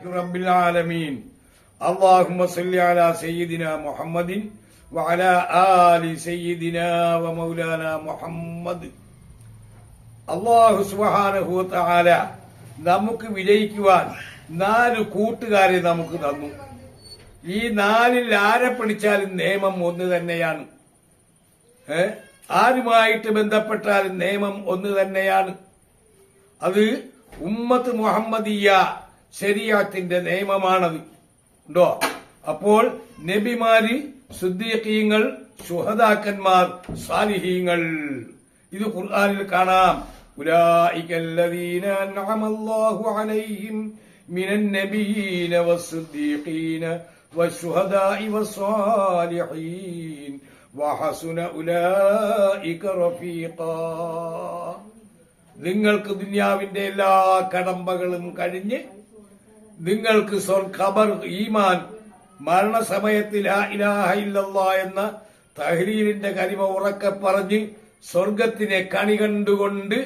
رب العالمين اللهم صل على سيدنا محمد وعلى آل سيدنا ومولانا محمد അള്ളാഹു സുബാനഹു താല നമുക്ക് വിജയിക്കുവാൻ നാല് കൂട്ടുകാരെ നമുക്ക് തന്നു ഈ നാലിൽ ആരെ പിടിച്ചാലും നിയമം ഒന്ന് തന്നെയാണ് ഏ ആരുമായിട്ട് ബന്ധപ്പെട്ടാലും നിയമം ഒന്ന് തന്നെയാണ് അത് ഉമ്മത്ത് മുഹമ്മദീയ ശരിയാത്തിന്റെ നിയമമാണത് ഉണ്ടോ അപ്പോൾ നബിമാര് സുദ്ദീഖീങ്ങൾ സുഹദാക്കന്മാർ സാലിഹീങ്ങൾ ഇത് ഖുർആനിൽ കാണാം أولئك الذين أنعم الله عليهم من النبيين والصديقين والشهداء والصالحين وحسن أولئك رفيقا നിങ്ങൾക്ക് ദുന്യാവിന്റെ എല്ലാ കടമ്പകളും കഴിഞ്ഞ് നിങ്ങൾക്ക് ഖബർ ഈമാൻ മരണസമയത്ത് എന്ന തഹ്ലീലിന്റെ കരിമ ഉറക്കെ പറഞ്ഞ് സ്വർഗത്തിനെ കണി കണ്ടുകൊണ്ട്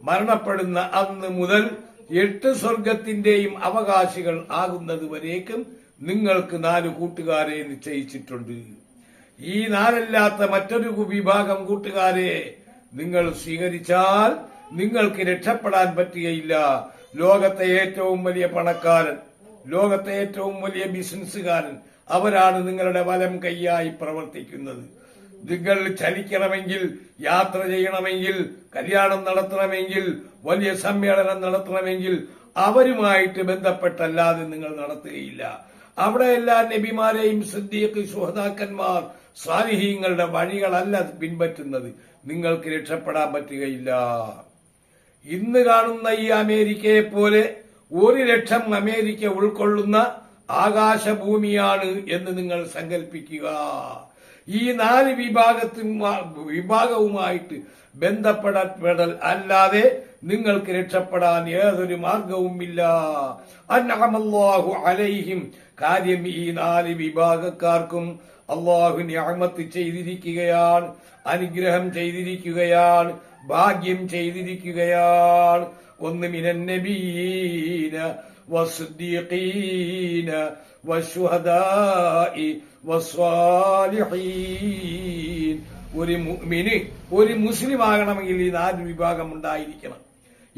മരണപ്പെടുന്ന അന്ന് മുതൽ എട്ട് സ്വർഗത്തിന്റെയും അവകാശികൾ ആകുന്നത് വരേക്കും നിങ്ങൾക്ക് നാല് കൂട്ടുകാരെ നിശ്ചയിച്ചിട്ടുണ്ട്. ഈ നാലല്ലാത്ത മറ്റൊരു വിഭാഗം കൂട്ടുകാരെ നിങ്ങൾ സ്വീകരിച്ചാൽ നിങ്ങൾക്ക് രക്ഷപ്പെടാൻ പറ്റുകയില്ല. ലോകത്തെ ഏറ്റവും വലിയ പണക്കാരൻ ലോകത്തെ ഏറ്റവും വലിയ ബിസിനസ്സുകാരൻ അവരാണ് നിങ്ങളുടെ വലം കൈയായി പ്രവർത്തിക്കുന്നത്. നിങ്ങൾ ചലിക്കണമെങ്കിൽ യാത്ര ചെയ്യണമെങ്കിൽ കല്യാണം നടത്തണമെങ്കിൽ വലിയ സമ്മേളനം നടത്തണമെങ്കിൽ അവരുമായിട്ട് ബന്ധപ്പെട്ടല്ലാതെ നിങ്ങൾ നടത്തുകയില്ല. അവിടെ എല്ലാ നബിമാരെയും സിദ്ദീഖ് സുഹതാക്കന്മാർ സ്വാലിഹീങ്ങളുടെ വഴികളല്ല പിൻപറ്റുന്നത്. നിങ്ങൾക്ക് രക്ഷപ്പെടാൻ പറ്റുകയില്ല. ഇന്ന് കാണുന്ന ഈ അമേരിക്കയെ പോലെ ഒരു ലക്ഷം അമേരിക്ക ഉൾക്കൊള്ളുന്ന ആകാശഭൂമിയാണ് എന്ന് നിങ്ങൾ സങ്കല്പിക്കുക ഈ നാല് വിഭാഗത്തും വിഭാഗവുമായിട്ട് ബന്ധപ്പെടൽ അല്ലാതെ നിങ്ങൾക്ക് രക്ഷപ്പെടാൻ ഏതൊരു മാർഗവുമില്ല. അന്നഹമല്ലാഹു അലൈഹിം. കാര്യം ഈ നാല് വിഭാഗക്കാർക്കും അള്ളാഹു ഞാമത്ത് ചെയ്തിരിക്കുകയാണ് അനുഗ്രഹം ചെയ്തിരിക്കുകയാണ്. ഭാഗ്യം ചെയ്തിരിക്കുകയാണ് ഒന്ന് മിനന്നബീന വസുദ്ദീഖീന വശുഹദാഇ വസ്വാലിഹീൻ. ഒരു മിന് ഒരു മുസ്ലിം ആകണമെങ്കിൽ ഈ നാല് വിഭാഗം ഉണ്ടായിരിക്കണം.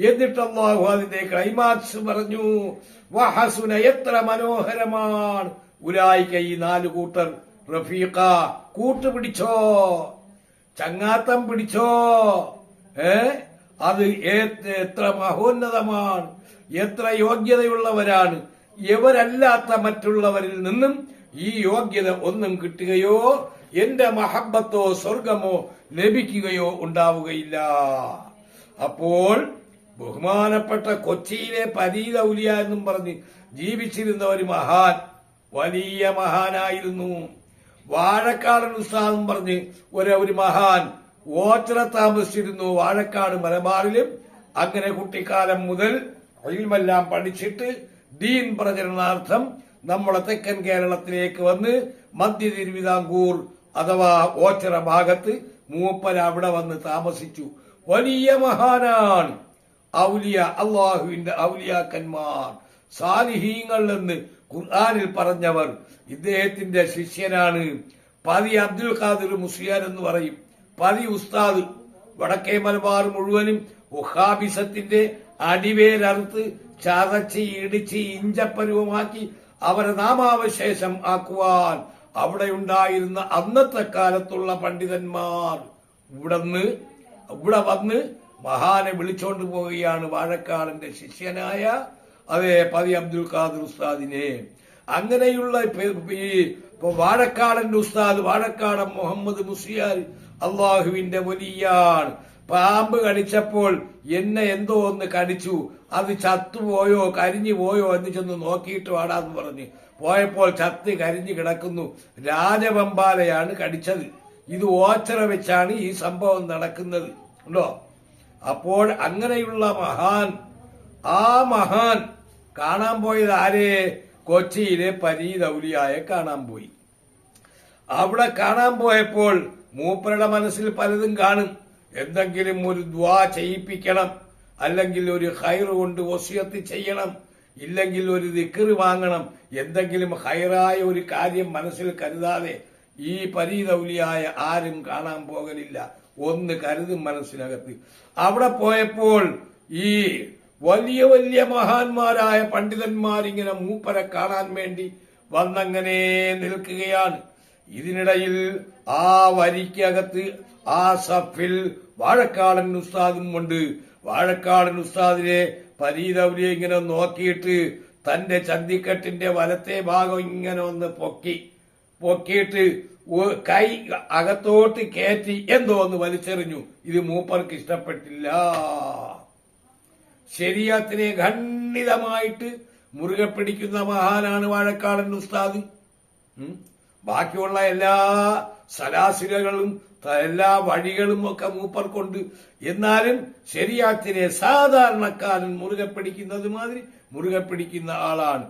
എന്നിട്ട് അള്ളാഹു അതിന്റെ ക്ലൈമാക്സ് പറഞ്ഞു വഹസുന എത്ര മനോഹരമാണ്. ഉലായിക്ക ഈ നാല് കൂട്ടർ. റഫീഖ കൂട്ടുപിടിച്ചോ? ചങ്ങാത്തം പിടിച്ചോ? അത് എത്ര മഹോന്നതമാണ്. എത്ര യോഗ്യതയുള്ളവരാണ്. ഇവരല്ലാത്ത മറ്റുള്ളവരിൽ നിന്നും ഈ യോഗ്യത ഒന്നും കിട്ടുകയോ എന്റെ മഹബത്തോ സ്വർഗമോ ലഭിക്കുകയോ ഉണ്ടാവുകയില്ല. അപ്പോൾ ബഹുമാനപ്പെട്ട കൊച്ചിയിലെ പരീത ഉലിയ എന്നും പറഞ്ഞ് ജീവിച്ചിരുന്ന ഒരു മഹാൻ വലിയ മഹാനായിരുന്നു. വാഴക്കാടൻ ഉസ്താദും പറഞ്ഞ് ഒരു ഒരു മഹാൻ ഓച്ചറ താമസിച്ചിരുന്നു വാഴക്കാട് മലബാറിലും. അങ്ങനെ കുട്ടിക്കാലം മുതൽ ഇൽമെല്ലാം പഠിച്ചിട്ട് ദീൻ പ്രചരണാർത്ഥം നമ്മുടെ തെക്കൻ കേരളത്തിലേക്ക് വന്ന് മധ്യ തിരുവിതാംകൂർ അഥവാ ഓച്ചറ ഭാഗത്ത് മൂപ്പര അവിടെ വന്ന് താമസിച്ചു. വലിയ മഹാനാണ് ഔലിയ അള്ളാഹുവിന്റെ ഔലിയാക്കന്മാർ സാലിഹീങ്ങൾ എന്ന് ഖുർആാനിൽ പറഞ്ഞവർ ഇദ്ദേഹത്തിന്റെ ശിഷ്യനാണ്. പതി അബ്ദുൽ ഖാദിർ മുസ്ലിയാർ എന്ന് പറയും. പതി ഉസ്താദ് വടക്കേ മലബാർ മുഴുവനും ഉഹാബിസത്തിന്റെ അടിവേരറുത്ത് ചതച്ച് ഇടിച്ച് ഇഞ്ചപ്പരുവമാക്കി അവരെ നാമാവശേഷം ആക്കുവാൻ അവിടെ ഉണ്ടായിരുന്ന അന്നത്തെ കാലത്തുള്ള പണ്ഡിതന്മാർ ഇവിടുന്ന് ഇവിടെ വന്ന് മഹാനെ വിളിച്ചോണ്ട് പോവുകയാണ് വാഴക്കാടിന്റെ ശിഷ്യനായ അതേ പതി അബ്ദുൽ ഖാദർ ഉസ്താദിനെ. അങ്ങനെയുള്ള ഈ ഇപ്പൊ വാഴക്കാടന്റെ ഉസ്താദ് വാഴക്കാടൻ മുഹമ്മദ് മുസ്ലിയാർ അള്ളാഹുവിന്റെ വലിയാണ്. പാമ്പ് കടിച്ചപ്പോൾ എന്നെ എന്തോ ഒന്ന് കടിച്ചു. അത് ചത്തുപോയോ കരിഞ്ഞു പോയോ എന്ന് ചെന്ന് നോക്കിയിട്ട് വാടാന്ന് പറഞ്ഞ്. പോയപ്പോൾ ചത്ത് കരിഞ്ഞു കിടക്കുന്നു. രാജവമ്പാലയാണ് കടിച്ചത്. ഇത് ഓച്ചറ വെച്ചാണ് ഈ സംഭവം നടക്കുന്നത്. ഉണ്ടോ? അപ്പോൾ അങ്ങനെയുള്ള മഹാൻ ആ മഹാൻ കാണാൻ പോയത് ആരെ? കൊച്ചിയിലെ പരീതൗലിയായെ കാണാൻ പോയി. അവിടെ കാണാൻ പോയപ്പോൾ മൂപ്പരുടെ മനസ്സിൽ പലതും കാണും. എന്തെങ്കിലും ഒരു ദ്വാ ചെയ്യിപ്പിക്കണം അല്ലെങ്കിൽ ഒരു ഹൈർ കൊണ്ട് വസിയത്ത് ചെയ്യണം ഇല്ലെങ്കിൽ ഒരു ദിക്കറ് വാങ്ങണം എന്തെങ്കിലും ഹൈറായ ഒരു കാര്യം മനസ്സിൽ കരുതാതെ ഈ പരീതൗലിയായ ആരും കാണാൻ പോകലില്ല. ഒന്ന് കരുതും മനസ്സിനകത്ത്. അവിടെ പോയപ്പോൾ ഈ വലിയ വലിയ മഹാന്മാരായ പണ്ഡിതന്മാരിങ്ങനെ മൂപ്പരെ കാണാൻ വേണ്ടി വന്നങ്ങനെ നിൽക്കുകയാണ്. ഇതിനിടയിൽ ആ വരിക്കകത്ത് ആ സഫിൽ വാഴക്കാടൻ ഉസ്താദും ഉണ്ട്. വാഴക്കാടൻ ഉസ്താദിനെ പരീതൗലിയെ ഇങ്ങനെ നോക്കിയിട്ട് തന്റെ ചന്തിക്കെട്ടിന്റെ വലത്തെ ഭാഗം ഇങ്ങനെ ഒന്ന് പൊക്കി പൊക്കിയിട്ട് കൈ അകത്തോട്ട് കയറ്റി എന്തോ ഒന്ന് വലിച്ചെറിഞ്ഞു. ഇത് മൂപ്പർക്ക് ഇഷ്ടപ്പെട്ടില്ല. ശരീരത്തിനെ ഖണ്ഡിതമായിട്ട് മുറുകെ പിടിക്കുന്ന മഹാനാണ് വാഴക്കാടൻ ഉസ്താദ്. ബാക്കിയുള്ള എല്ലാ സലാസിലകളും എല്ലാ വഴികളും ഒക്കെ മൂപ്പർ കൊണ്ട് എന്നാലും ശരിയാത്തിനെ സാധാരണക്കാരൻ മുറുകെ പിടിക്കുന്നത് മാതിരി മുറുകെ പിടിക്കുന്ന ആളാണ്.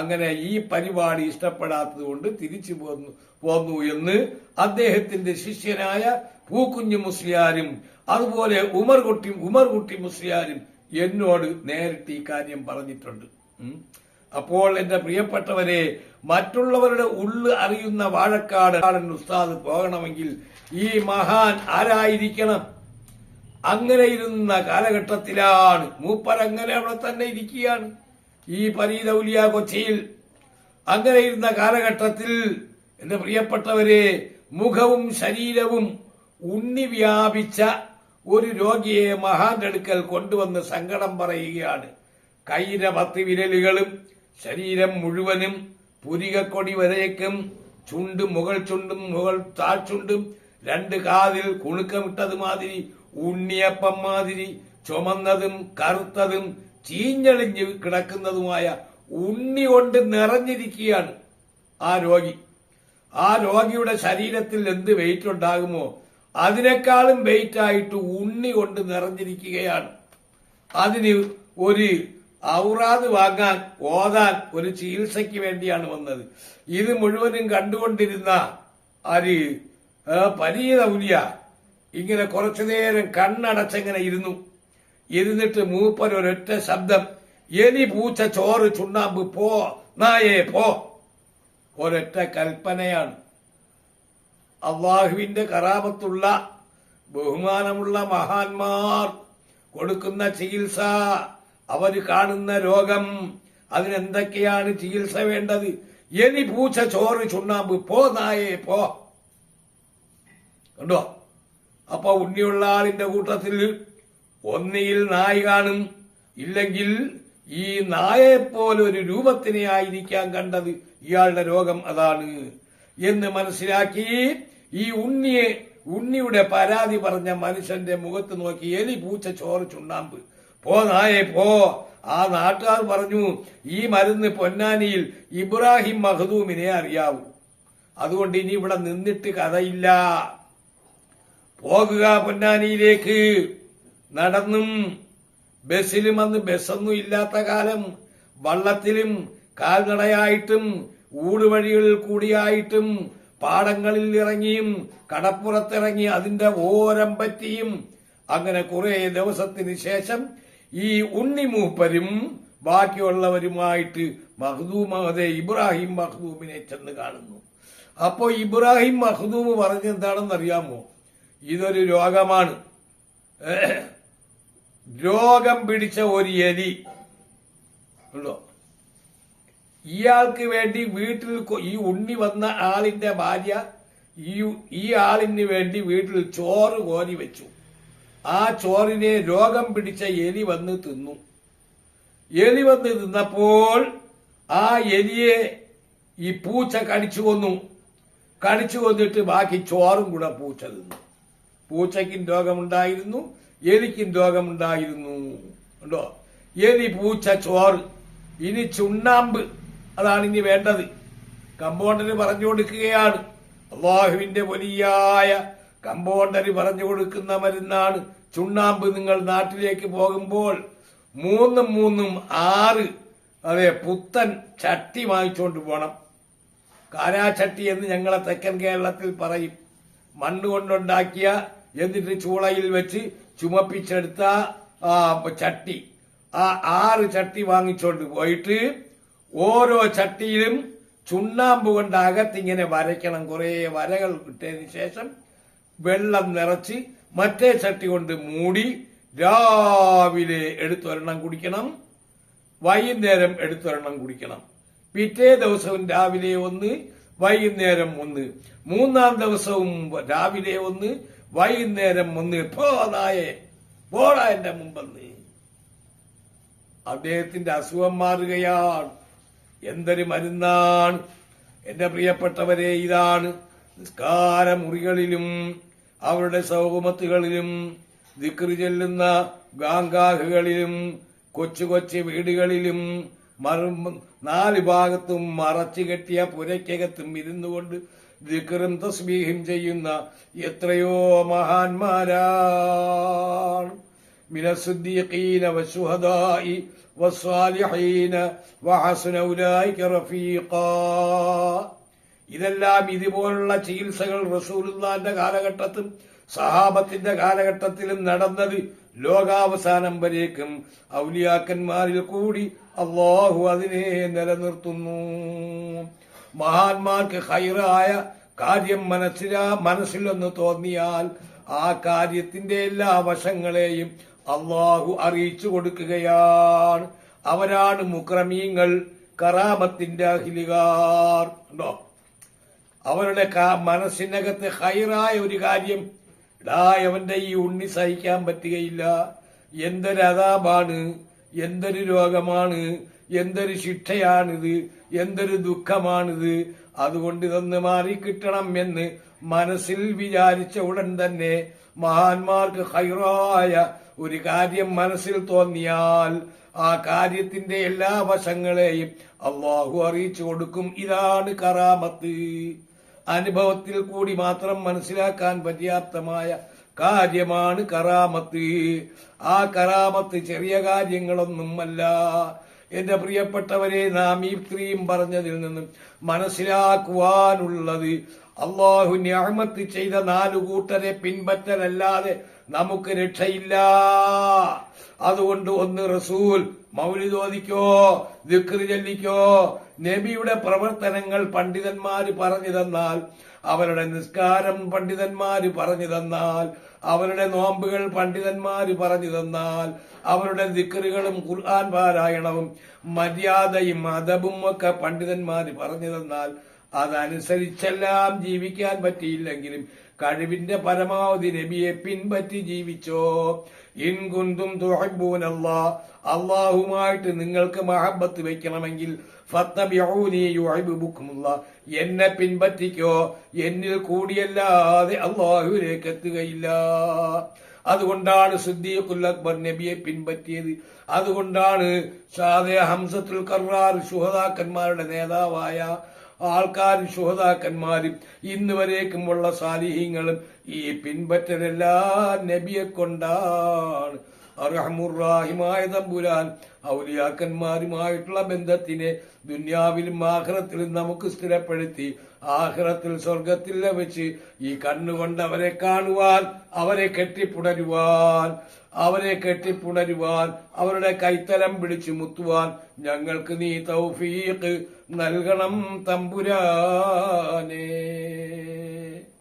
അങ്ങനെ ഈ പരിപാടി ഇഷ്ടപ്പെടാത്തത് കൊണ്ട് തിരിച്ചു പോന്നു പോന്നു എന്ന് അദ്ദേഹത്തിന്റെ ശിഷ്യനായ പൂക്കുഞ്ഞു മുസ്ലിയാരും അതുപോലെ ഉമർകുട്ടി ഉമർകുട്ടി മുസ്ലിയാരും എന്നോട് നേരിട്ട് ഈ കാര്യം പറഞ്ഞിട്ടുണ്ട്. അപ്പോൾ എന്റെ പ്രിയപ്പെട്ടവരെ മറ്റുള്ളവരുടെ ഉള്ളു അറിയുന്ന വാഴക്കാട് ഉസ്താദ് പോകണമെങ്കിൽ ഈ മഹാൻ ആരായിരിക്കണം? അങ്ങനെ ഇരുന്ന കാലഘട്ടത്തിലാണ് മൂപ്പർ അങ്ങനെ അവിടെ തന്നെ ഇരിക്കുകയാണ്. ഈ പരീതൗലിയ കൊച്ചിയിൽ അങ്ങനെ ഇരുന്ന കാലഘട്ടത്തിൽ എന്റെ പ്രിയപ്പെട്ടവരെ മുഖവും ശരീരവും ഉണ്ണി വ്യാപിച്ച ഒരു രോഗിയെ മഹാന്റെടുക്കൽ കൊണ്ടുവന്ന് സങ്കടം പറയുകയാണ്. കൈര പത്ത് വിരലുകളും ശരീരം മുഴുവനും പുരികക്കൊടി വരയക്കും. ചുണ്ട് മുകൾ ചുണ്ടും മുകൾ താഴ്ചുണ്ടും രണ്ട് കാതിൽ കുണുക്കമിട്ടത് മാതിരി ഉണ്ണിയപ്പം മാതിരി ചുമന്നതും കറുത്തതും ചീഞ്ഞളിഞ്ഞ് കിടക്കുന്നതുമായ ഉണ്ണി കൊണ്ട് നിറഞ്ഞിരിക്കുകയാണ് ആ രോഗി. ആ രോഗിയുടെ ശരീരത്തിൽ എന്ത് വെയിറ്റ് ഉണ്ടാകുമോ അതിനേക്കാളും വെയിറ്റ് ആയിട്ട് ഉണ്ണി കൊണ്ട് നിറഞ്ഞിരിക്കുകയാണ്. അതിന് ഒരു ഔറാദ് വാങ്ങാൻ ഓതാൻ ഒരു ചികിത്സയ്ക്ക് വേണ്ടിയാണ് വന്നത്. ഇത് മുഴുവനും കണ്ടുകൊണ്ടിരുന്ന ഒരു പരീത ഉലിയ ഇങ്ങനെ കുറച്ചു നേരം കണ്ണടച്ചങ്ങനെ ഇരുന്നു. ഇരുന്നിട്ട് മൂപ്പൻ ഒരൊറ്റ ശബ്ദം എലി പൂച്ച ചോറ് ചുണ്ണാമ്പ് പോ നായേ പോ ഒരൊറ്റ കൽപ്പനയാണ്. അള്ളാഹുവിന്റെ കറാമത്തുള്ള ബഹുമാനമുള്ള മഹാന്മാർ കൊടുക്കുന്ന ചികിത്സ അവർ കാണുന്ന രോഗം അതിനെന്തൊക്കെയാണ് ചികിത്സ വേണ്ടത്? എനി പൂച്ച ചോറ് ചുണ്ണാമ്പ് പോ നായേ പോ. കണ്ടോ? അപ്പൊ ഉണ്ണിയുള്ള ആളിന്റെ കൂട്ടത്തിൽ ഒന്നിയിൽ നായ കാണും. ഇല്ലെങ്കിൽ ഈ നായെപ്പോലെ ഒരു രൂപത്തിനെ ആയിരിക്കാൻ കണ്ടത്. ഇയാളുടെ രോഗം അതാണ് എന്ന് മനസ്സിലാക്കി ഈ ഉണ്ണിയെ ഉണ്ണിയുടെ പരാതി പറഞ്ഞ മനുഷ്യന്റെ മുഖത്ത് നോക്കി എലി പൂച്ച ചോറ് ചുണ്ണാമ്പ്. പോ നായെ പോ. ആ നാട്ടുകാർ പറഞ്ഞു ഈ മരുന്ന് പൊന്നാനിയിൽ ഇബ്രാഹിം മഹദൂമിനെ അറിയാവൂ. അതുകൊണ്ട് ഇനി ഇവിടെ നിന്നിട്ട് കഥയില്ല. പോകുക പൊന്നാനിയിലേക്ക്. നടന്നും. ബസ്സിലും അന്ന് ബസ്സൊന്നും ഇല്ലാത്ത കാലം. വള്ളത്തിലും കാൽനടയായിട്ടും ഊടുവഴികളിൽ കൂടിയായിട്ടും പാടങ്ങളിൽ ഇറങ്ങിയും കടപ്പുറത്തിറങ്ങി അതിന്റെ ഓരം പറ്റിയും അങ്ങനെ കുറെ ദിവസത്തിന് ശേഷം ഈ ഉണ്ണിമൂപ്പരും ബാക്കിയുള്ളവരുമായിട്ട് മഹദൂമതെ ഇബ്രാഹിം മഹദൂമിനെ ചെന്ന് കാണുന്നു. അപ്പോ ഇബ്രാഹിം മഹദൂം പറഞ്ഞെന്താണെന്ന് അറിയാമോ ഇതൊരു രോഗമാണ്. രോഗം പിടിച്ച ഒരു എലി. ഉണ്ടോ? ഇയാൾക്ക് വേണ്ടി വീട്ടിൽ ഈ ഉണ്ണി വന്ന ആളിന്റെ ഭാര്യ ഈ ഈ ആളിന് വേണ്ടി വീട്ടിൽ ചോറ് കോരി വെച്ചു. ആ ചോറിനെ രോഗം പിടിച്ച എലി വന്ന് തിന്നു. എലി വന്ന് തിന്നപ്പോൾ ആ എലിയെ ഈ പൂച്ച കടിച്ചു കൊന്നു. കടിച്ചു കൊന്നിട്ട് ബാക്കി ചോറും കൂടെ പൂച്ച തിന്നു. പൂച്ചയ്ക്കും രോഗമുണ്ടായിരുന്നു എലിക്കും രോഗമുണ്ടായിരുന്നു. ഉണ്ടോ എലി പൂച്ച ചോറ് ഇനി ചുണ്ണാമ്പ്. അതാണ് ഇനി വേണ്ടത്. കമ്പൗണ്ടർ പറഞ്ഞു കൊടുക്കുകയാണ് അള്ളാഹുവിന്റെ വലിയായ കമ്പൗണ്ടർ പറഞ്ഞു കൊടുക്കുന്ന മരുന്നാണ്. ചുണ്ണാമ്പ് നിങ്ങൾ നാട്ടിലേക്ക് പോകുമ്പോൾ മൂന്നും മൂന്നും ആറ് അതെ പുത്തൻ ചട്ടി വാങ്ങിച്ചുകൊണ്ട് പോകണം കാരാചട്ടി എന്ന് ഞങ്ങളെ തെക്കൻ കേരളത്തിൽ പറയും. മണ്ണ് കൊണ്ടുണ്ടാക്കിയ എന്നിട്ട് ചൂളയിൽ വെച്ച് ചുമപ്പിച്ചെടുത്ത ചട്ടി. ആ ആറ് ചട്ടി വാങ്ങിച്ചോണ്ട് പോയിട്ട് ഓരോ ചട്ടിയിലും ചുണ്ണാമ്പ് കൊണ്ട് അകത്തിങ്ങനെ വരയ്ക്കണം. കുറേ വരകൾ ഇട്ടതിന് ശേഷം വെള്ളം നിറച്ച് മറ്റേ ചട്ടി കൊണ്ട് മൂടി രാവിലെ എടുത്തൊരെണ്ണം കുടിക്കണം. വൈകുന്നേരം എടുത്തൊരെണ്ണം കുടിക്കണം. പിറ്റേ ദിവസവും രാവിലെ ഒന്ന് വൈകുന്നേരം ഒന്ന്. മൂന്നാം ദിവസവും രാവിലെ ഒന്ന് വൈകുന്നേരം ഒന്ന്. പോതായേ പോടാ എന്റെ മുമ്പെന്ന്. അദ്ദേഹത്തിന്റെ അസുഖം മാറുകയാണ്. എന്തൊരു മരുന്നാണ്? എന്റെ പ്രിയപ്പെട്ടവരെ ഇതാണ് നിസ്കാര മുറികളിലും അവരുടെ സൗകുമത്തുകളിലും ദിക്റി ചെല്ലുന്ന ഗാംഗാഹുകളിലും കൊച്ചു കൊച്ചു വീടുകളിലും നാല് ഭാഗത്തും മറച്ചു കെട്ടിയ പുരയ്ക്കകത്തും ഇരുന്നു കൊണ്ട് ദിക്റും തസ്ബീഹും ചെയ്യുന്ന എത്രയോ മഹാന്മാരാണ്. من الصديقين والشهداء والصالحين وحسن أولئك رفيقا ഇതെല്ലാം ഇതുപോലുള്ള ചികിത്സകൾ റസൂലുള്ളാന്റെ കാലഘട്ടത്തിലും സഹാബത്തിന്റെ കാലഘട്ടത്തിലും നടന്നത് ലോകാവസാനം വരേക്കും ഔലിയാക്കന്മാരിൽ കൂടി അള്ളാഹു അതിനെ നിലനിർത്തുന്നു മഹാന്മാർക്ക് ഹൈറായ കാര്യം മനസ്സിലാ മനസ്സിലൊന്ന് തോന്നിയാൽ ആ കാര്യത്തിന്റെ എല്ലാ വശങ്ങളെയും അള്ളാഹു അറിയിച്ചു കൊടുക്കുകയാണ്. അവരാണ് മുക്രമീങ്ങൾ കറാമത്തിന്റെ അഹിലുകാർ ഉണ്ടോ? അവരുടെ മനസ്സിനകത്ത് ഹൈറായ ഒരു കാര്യം ഡാ അവന്റെ ഈ ഉണ്ണി സഹിക്കാൻ പറ്റുകയില്ല. എന്തൊരു അതാപാണ് എന്തൊരു രോഗമാണ് എന്തൊരു ശിക്ഷയാണിത് എന്തൊരു ദുഃഖമാണിത്. അതുകൊണ്ട് ഇതൊന്ന് മാറിക്കിട്ടണം എന്ന് മനസ്സിൽ വിചാരിച്ച ഉടൻ തന്നെ മഹാന്മാർക്ക് ഹൈറായ ഒരു കാര്യം മനസ്സിൽ തോന്നിയാൽ ആ കാര്യത്തിന്റെ എല്ലാ വശങ്ങളെയും അള്ളാഹു അറിയിച്ചു കൊടുക്കും. ഇതാണ് കറാമത്ത്. അനുഭവത്തിൽ കൂടി മാത്രം മനസ്സിലാക്കാൻ പര്യാപ്തമായ കാര്യമാണ് കറാമത്ത്. ആ കറാമത്ത് ചെറിയ കാര്യങ്ങളൊന്നുമല്ല. എന്റെ പ്രിയപ്പെട്ടവരെ നാം ഈ സ്ത്രീയും പറഞ്ഞതിൽ നിന്നും മനസ്സിലാക്കുവാനുള്ളത് അള്ളാഹു ഞാമത്ത് ചെയ്ത നാലു കൂട്ടരെ പിൻപറ്റലല്ലാതെ നമുക്ക് രക്ഷയില്ല. അതുകൊണ്ട് ഒന്ന് റസൂൽ മൗലി ചോദിക്കോ ദിക്റ് ചൊല്ലിക്കോ. നബിയുടെ പ്രവർത്തനങ്ങൾ പണ്ഡിതന്മാര് പറഞ്ഞു തന്നാൽ അവരുടെ നിസ്കാരം പണ്ഡിതന്മാര് പറഞ്ഞു തന്നാൽ അവരുടെ നോമ്പുകൾ പണ്ഡിതന്മാര് പറഞ്ഞു തന്നാൽ അവരുടെ ദിക്കറുകളും ഖുർആൻ പാരായണവും മര്യാദയും അദബും ഒക്കെ പണ്ഡിതന്മാര് പറഞ്ഞു തന്നാൽ അതനുസരിച്ചെല്ലാം ജീവിക്കാൻ പറ്റിയില്ലെങ്കിലും കഴിവിന്റെ പരമാവധി നബിയെ പിൻപറ്റി ജീവിച്ചോ? ഇൻകുന്തും തുഹബൂനല്ല അള്ളാഹുമായിട്ട് നിങ്ങൾക്ക് മഹബത്ത് വെക്കണമെങ്കിൽ എന്നെ പിൻപറ്റിക്കോ? എന്നിൽ കൂടിയല്ലാതെ അള്ളാഹുവിലേക്ക് എത്തുകയില്ല. അതുകൊണ്ടാണ് സിദ്ദീഖുൽ അക്ബർ നബിയെ പിൻപറ്റിയത്. അതുകൊണ്ടാണ് ഹംസത്തുൽ കർറാർ ശുഹദാക്കന്മാരുടെ നേതാവായ ആൾക്കാർ ശുഹതാക്കന്മാരും ഇന്ന് വരേക്കുമുള്ള സാലിഹ്യങ്ങളും ഈ പിൻപറ്റലെല്ലാം നബിയെ കൊണ്ടാണ്. അർഹമുറാഹിമായ തമ്പുരാൻ ഔലിയാക്കന്മാരുമായിട്ടുള്ള ബന്ധത്തിനെ ദുന്യാവിലും ആഹ്റത്തിലും നമുക്ക് സ്ഥിരപ്പെടുത്തി ആഹ്റത്തിൽ സ്വർഗത്തിൽ വെച്ച് ഈ കണ്ണുകൊണ്ട് അവരെ കാണുവാൻ അവരെ കെട്ടിപ്പുണരുവാൻ അവരെ കെട്ടിപ്പുണരുവാൻ അവരുടെ കൈത്തലം പിടിച്ചു മുത്തുവാൻ ഞങ്ങൾക്ക് നീ തൗഫീഖ് നൽകണം തമ്പുരാനേ.